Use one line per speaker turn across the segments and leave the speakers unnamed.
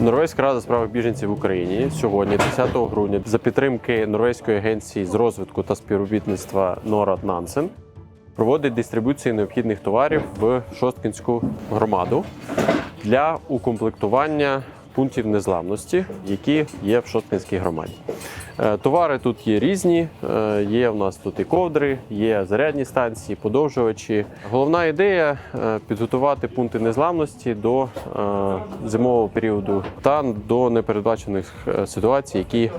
Норвезька рада справ біженців в Україні сьогодні, 10 грудня, за підтримки Норвезької агенції з розвитку та співробітництва Норад Нансен проводить дистрибуцію необхідних товарів в Шосткінську громаду для укомплектування пунктів незламності, які є в Шосткінській громаді. Е, Товари тут є різні. е, Є у нас тут і ковдри, є зарядні станції, подовжувачі. Головна ідея е, підготувати пункти незламності до зимового періоду та до непередбачених ситуацій, які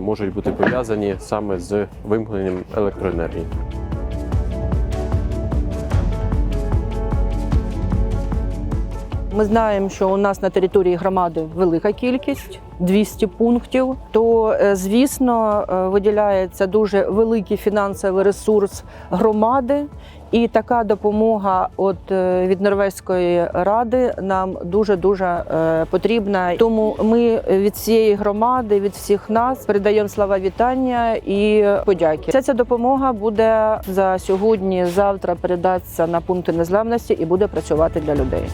можуть бути пов'язані саме з вимкненням електроенергії.
Ми знаємо, що у нас на території громади велика кількість 200 пунктів. То е, звісно е, виділяється дуже великий фінансовий ресурс громади. І така допомога от е, від Норвезької ради нам дуже дуже потрібна. Тому ми від всієї громади, від всіх нас передаємо слова вітання і подяки. Вся ця допомога буде за сьогодні, завтра передатися на пункти незламності і буде працювати для людей.